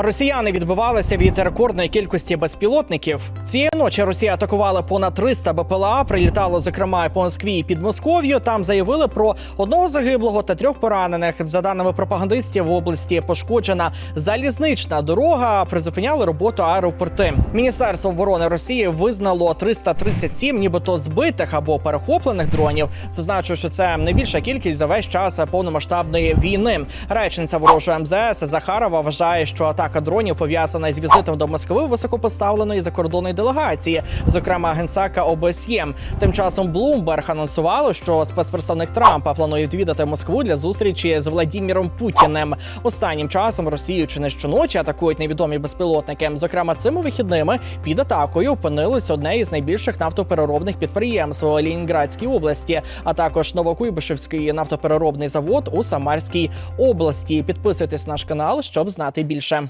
Росіяни відбивалися від рекордної кількості безпілотників. Цієї ночі Росія атакувала понад 300 БПЛА. Прилітало зокрема по Москві і під Москов'ю. Там заявили про одного загиблого та трьох поранених. За даними пропагандистів, в області пошкоджена залізнична дорога. Призупиняли роботу аеропорти. Міністерство оборони Росії визнало 337 нібито збитих або перехоплених дронів. Зазначу, що це найбільша кількість за весь час повномасштабної війни. Речниця ворожої МЗС Захарова вважає, що атака дронів пов'язана з візитом до Москви високопоставленої закордонної делегації, зокрема генсака ОБСЄ. Тим часом Bloomberg анонсувало, що спецпредставник Трампа планує відвідати Москву для зустрічі з Владіміром Путіним. Останнім часом Росію чи не щоночі атакують невідомі безпілотники. Зокрема, цими вихідними під атакою опинилось одне із найбільших нафтопереробних підприємств у Ленінградській області, а також Новокуйбишевський нафтопереробний завод у Самарській області. Підписуйтесь на наш канал, щоб знати більше.